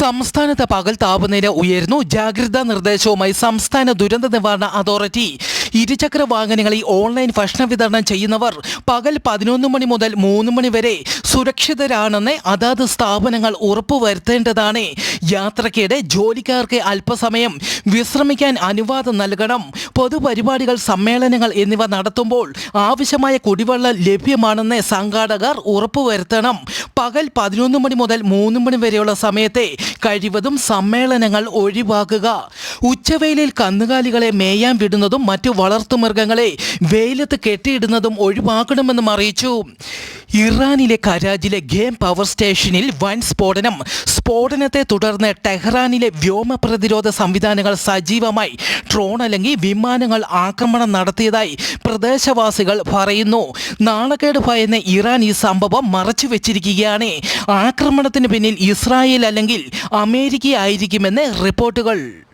സംസ്ഥാനത്ത് പകൽ താപനില ഉയർന്നു ജാഗ്രതാ നിർദ്ദേശവുമായി സംസ്ഥാന ദുരന്ത നിവാരണ അതോറിറ്റി. ഇരുചക്ര വാഹനങ്ങളിൽ ഓൺലൈൻ ഭക്ഷണ വിതരണം ചെയ്യുന്നവർ പകൽ പതിനൊന്ന് മണി മുതൽ മൂന്ന് മണി വരെ സുരക്ഷിതരാണെന്ന് അതാത് സ്ഥാപനങ്ങൾ ഉറപ്പുവരുത്തേണ്ടതാണ്. യാത്രക്കിടെ ജോലിക്കാർക്ക് അല്പസമയം വിശ്രമിക്കാൻ അനുവാദം നൽകണം. പൊതുപരിപാടികൾ സമ്മേളനങ്ങൾ എന്നിവ നടത്തുമ്പോൾ ആവശ്യമായ കുടിവെള്ളം ലഭ്യമാണെന്ന് സംഘാടകർ ഉറപ്പുവരുത്തണം. പകൽ പതിനൊന്ന് മണി മുതൽ മൂന്ന് മണി വരെയുള്ള സമയത്തെ കഴിവതും സമ്മേളനങ്ങൾ ഒഴിവാക്കുക. ഉച്ചവെയിലിൽ കന്നുകാലികളെ മേയാൻ വിടുന്നതും മറ്റു വളർത്തുമൃഗങ്ങളെ വെയിലത്ത് കെട്ടിയിടുന്നതും ഒഴിവാക്കണമെന്നും അറിയിച്ചു. ഇറാനിലെ കരാജിലെ ഗെയിം പവർ സ്റ്റേഷനിൽ വൻ സ്ഫോടനം. സ്ഫോടനത്തെ തുടർന്ന് ടെഹ്റാനിലെ വ്യോമ പ്രതിരോധ സംവിധാനങ്ങൾ സജീവമായി. ഡ്രോൺ അല്ലെങ്കിൽ വിമാനങ്ങൾ ആക്രമണം നടത്തിയതായി പ്രദേശവാസികൾ പറയുന്നു. നാണക്കേട് ഭയന്ന് ഇറാൻ ഈ സംഭവം മറച്ചു വെച്ചിരിക്കുകയാണ് ആക്രമണത്തിന് പിന്നിൽ ഇസ്രായേൽ അല്ലെങ്കിൽ അമേരിക്ക ആയിരിക്കുമെന്ന് റിപ്പോർട്ടുകൾ.